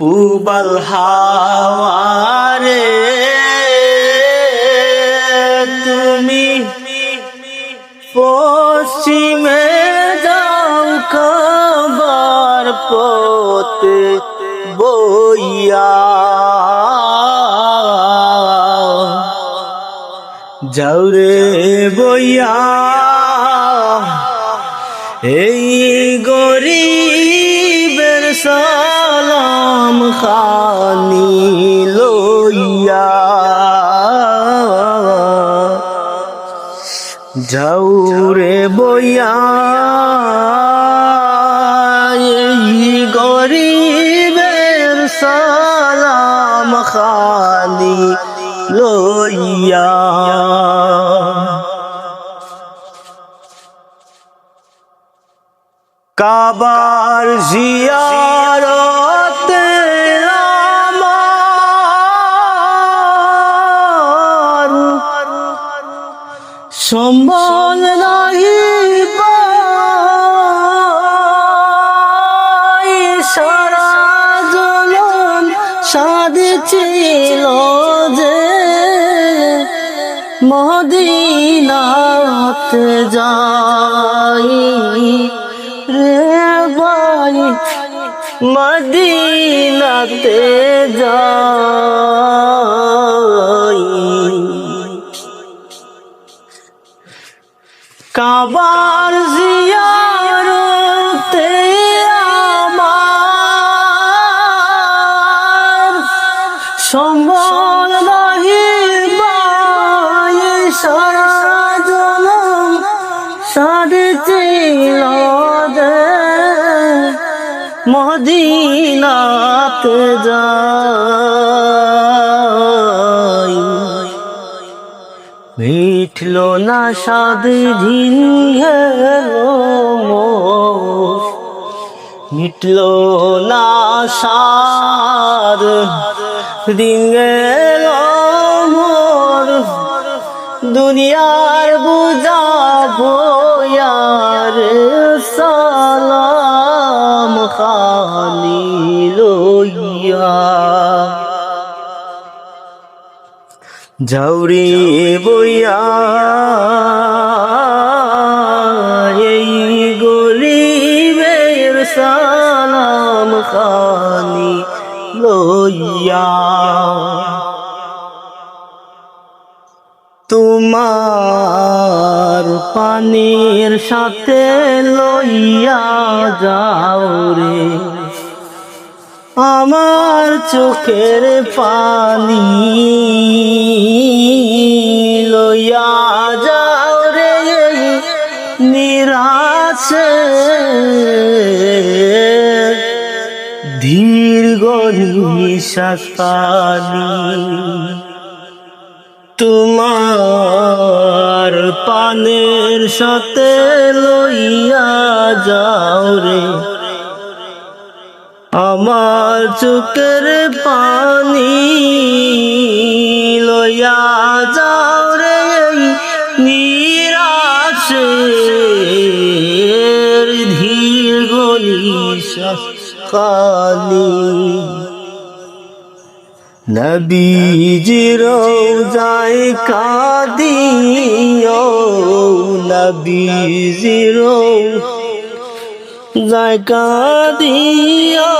পুবল হাওয়ারে তুমি পশ্চিমে যাও খবর পোতে বইয়া। যাও বইয়া এই গরিবের খানি লইয়া। যাও রে বইয়া গরিবের সালাম খানি লইয়া। কাবার জিয়ারত সম্বল নাহি সারা সাদে ছিল যে মদিনাতে যাই রে ভাই মদিনাতে যাই কাবার জিয়ারতে আমার সম্বল নাহি সারা জনম সাদে ছিল দে মদিনাতে যাই মিঠল না সাদ দিন মিটল না সাদ দিন গেল মোর। দুনিয়ার বুঝা বয়ার সালাম খানি। যাউরি বইয়া এই গরিবের সালাম খানি লইয়া। তোমার পানির সাথে লইয়া যাও রে। আমার চোখের পানি লইয়া যাও রে নিরাশে। দীর্ঘ তোমার পানের সাথে লইয়া যাও রে। আমার চোখের পানি লইয়া যাও রে নিরাশের ধীর গলিশ্বাস কালী নবীজির যায় কাদিও নবীজির যায় কাদিও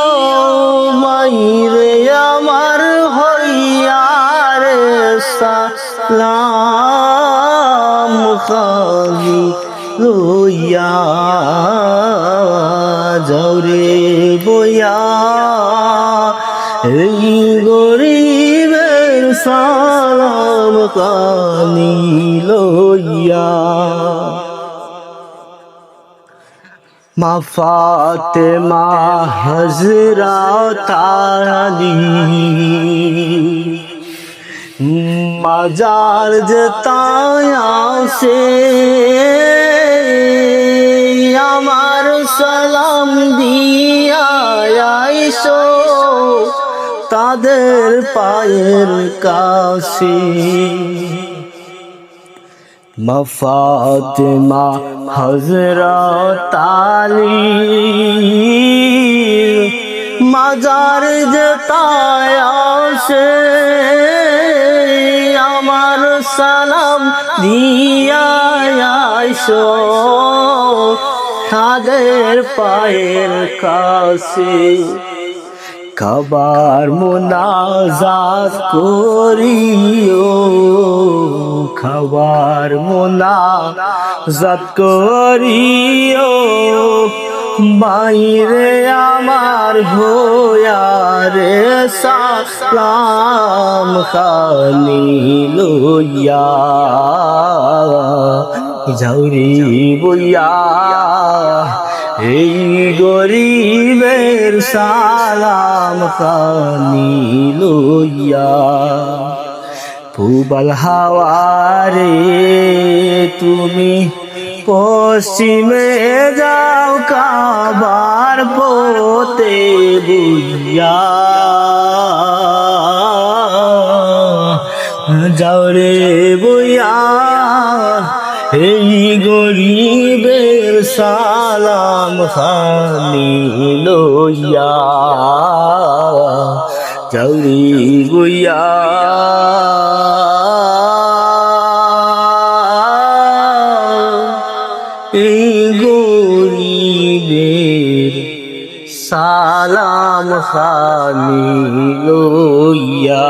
মাইরে আমার হইয়ার সালাম খালি লইয়া যাওরে বইয়া। এই গরিবের সালাম কানি লইয়া। মা ফাতেমা হজরত মাজার জতায়া সে আমার সালাম দিয়া আইসো তাদের পায়ের কাছে। মফাতেমা হজরত মাজার আসে আমার সালাম দিয়া আইসো। তাদের পায়ের কাছে খাবার মোনাজাত করিও খাবার মোনাজাত করিও। বাইরে আমার ভোয়ারে সালাম খানি লইয়া যাউরি বইয়া। এই গরিবের সালাম খানি লইয়া, ফুবল হাওয়ারে তুমি পশ্চিমে যাও কাবার পোতে বুঝিয়া যাও রে বইয়া, এই গরিবের সালাম খানি লইয়া বইয়া এই গরিবের সালাম খানি লইয়া।